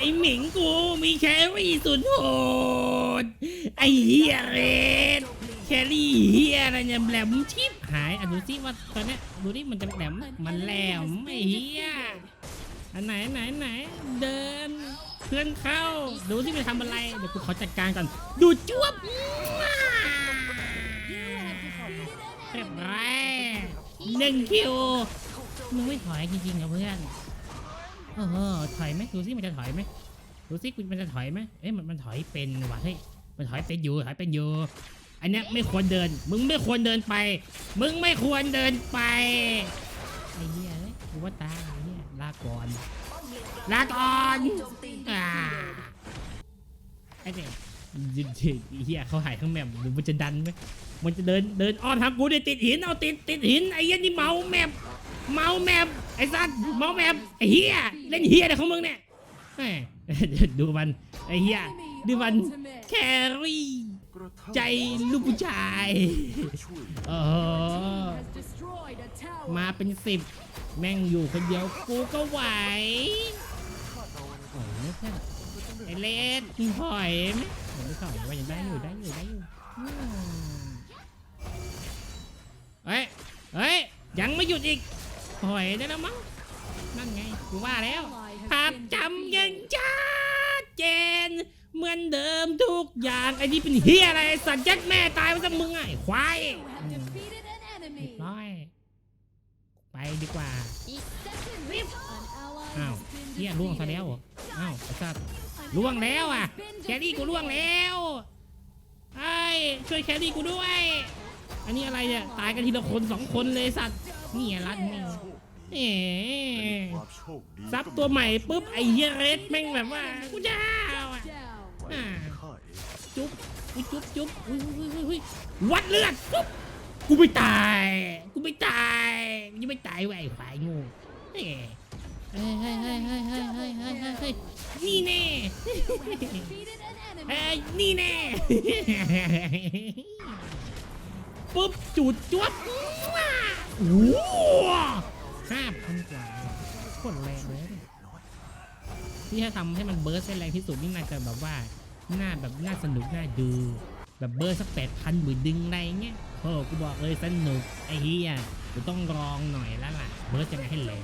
ไอหมิงกูมีแครี่สุดโหดไอเฮียเรดแครี่เฮียอะไรเนี่ยแหลมชิบหายอะดูสิว่าตอนเนี้ยดูนี่มันจะแหลมมันแหลมไอเฮียอันไหนไหนไหนเดินเพื่อนเข้า ดูที่ไปทำอะไรเดี๋ยวกูขอจัดการก่อนดูจวบเรียบร้อยหนึ่งคิวมึงไม่ถอยจริงๆเหรอเพื่อน เออถอยไหมดูสิมันจะถอยไหมดูสิมันจะถอยไหมเอ้ยมันมันถอยเป็นว่ะเฮ้ยมันถอยเป็นอยู่ถอยเป็นอยู่ อันนี้ไม่ควรเดิน มึงไม่ควรเดินไป มึงไม่ควรเดินไปไอ้เหี้ยเอ้ยกูว่าตายไอ้เหี้ยลาก่อนลาก่อนอ่าไอ้เด็กเฮียเขาหายข้างแมมหรือมันจะดันไหมมันจะเดินเดินอ้อมทางกูเนี่ยติดหินเอาติดติดหินไอ้เหี้ยนี่เมาแมมเมาแมม ไอ้สัตว์เมาแมมไอ้เฮียเล่นเฮียอะไรของมึงเนี่ยแหม่ ดูมันไอ้เฮียดูมันแครี่ใจลูกผู้ชายเออมาเป็นสิบแม่งอยู่คนเดียวกูก็ไหวโอ้ยเพื่อนไอเลสมึงถอยไหมผมไม่ถอยว่ายังได้อยู่ได้อยู่ได้อยู่อืมเฮ้ยเฮ้ยยังไม่หยุดอีก ถอยได้แล้วมั้งนั่นไงกูว่าแล้วภาพจำยังชัดเจน เหมือนเดิมทุกอย่างไอ้นี่เป็นเฮียอะไรสัตว์ยัดแม่ตายมาซะมึงไงควายร้อยไปดีกว่าอ้าวเฮียล่วงซะแล้วเหรออ้าวไอ้สัตว์ล่วงแล้วอะแครี่กูล่วงแล้วไอ้ช่วยแครี่กูด้วย อันนี้อะไรเนี่ยตายกันทีละคนสองคนเลยสัตว์ นี่ยรัดแม่งเอ๋ซับตัวใหม่ปุ๊บไอ้เฮียเรดแม่งแบบว่ากูจะเาอจุ๊บยจุ๊บจุ๊บวัดเลือดปุ๊บกูไม่ตาย กูไม่ตายยังไม่ตายไอ้ควายงูเฮ้ยเฮ้ยเฮ้ยเฮ้ยเฮ้ยเฮ้ยเฮ้ยนี่แน่เฮ้ยนี่แน่ปุ๊บจุดจวบ ห้าพันกว่าโคตรแรงเลยที่ถ้าทำให้มันเบิร์สให้แรงที่สุดนี่น่าจะแบบว่าน่าแบบน่าสนุกน่าดู แบบเบิร์สสักแปดพันหมื่นดึงอะไรเงี้ยโอ้กูบอกเลยสนุกไอ้เฮียกูต้องลองหน่อยแล้วล่ะ เบิร์สจะไงให้แรง